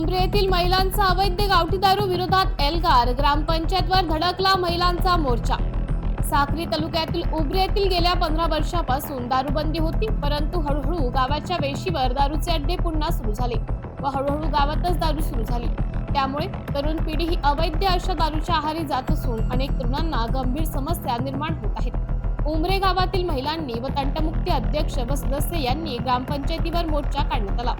उमरे येथील महिलांचा अवैध गावठी दारू विरोधात एल्गार ग्रामपंचायतवर धडकला महिलांचा मोर्चा. साक्री तालुक्यातील उमरे येथील गेल्या पंधरा वर्षापासून दारूबंदी होती परंतु हळूहळू गावाच्या वेशीवर दारूचे अड्डे पुन्हा सुरू झाले व हळूहळू गावातच दारू सुरू झाली. त्यामुळे तरुण पिढी ही अवैध अशा दारूच्या आहारी जात असून अनेक तरुणांना गंभीर समस्या निर्माण होत आहेत. उमरे गावातील महिलांनी व तंटमुक्ती अध्यक्ष व सदस्य यांनी ग्रामपंचायतीवर मोर्चा काढण्यात आला.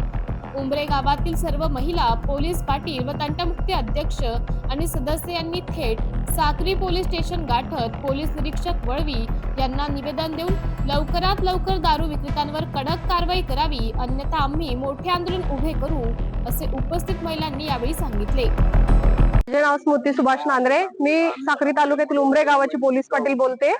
उंबरे गावातील सर्व महिला पोलीस पाटील व तंटमुक्ती अध्यक्ष आणि सदस्य यांनी थेट साक्री पोलीस स्टेशन गाठत पोलीस निरीक्षक वळवी यांना निवेदन देऊन लवकरात लवकर दारू विक्रेत्यांवर कडक कारवाई करावी अन्यथा आम्ही मोठे आंदोलन उभे करू असे उपस्थित महिलांनी यावेळी सांगितले. माझे नाव स्मृती सुभाष नांद्रे. मी साक्री तालुक्यातील उमरे गावाची पोलीस पाटील बोलते.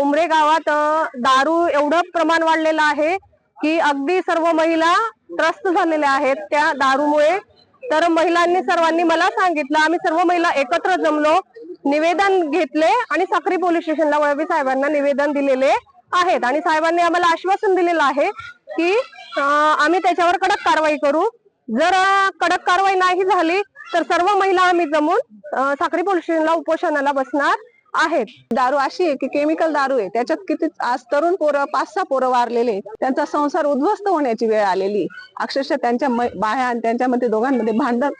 उमरे गावात दारू एवढं प्रमाण वाढलेलं आहे की अगदी सर्व महिला त्रस्त झालेल्या आहेत त्या दारूमुळे. तर महिलांनी सर्वांनी मला सांगितलं आम्ही सर्व महिला एकत्र जमलो. निवेदन घेतले आणि साखरी पोलीस स्टेशनला वळवी साहेबांना निवेदन दिलेले आहेत. आणि साहेबांनी आम्हाला आश्वासन दिलेलं आहे की आम्ही त्याच्यावर कडक कारवाई करू. जर कडक कारवाई नाही झाली तर सर्व महिला आम्ही जमून साखरी पोलीस स्टेशनला उपोषणाला बसणार. आहेत. दारू अशी आहे की केमिकल दारू आहे. त्याच्यात किती आज तरुण पोरं पाच सहा पोरं वारलेले त्यांचा संसार उद्ध्वस्त होण्याची वेळ आलेली अक्षरशः त्यांच्या बाह्या आणि त्यांच्यामध्ये दोघांमध्ये भांडण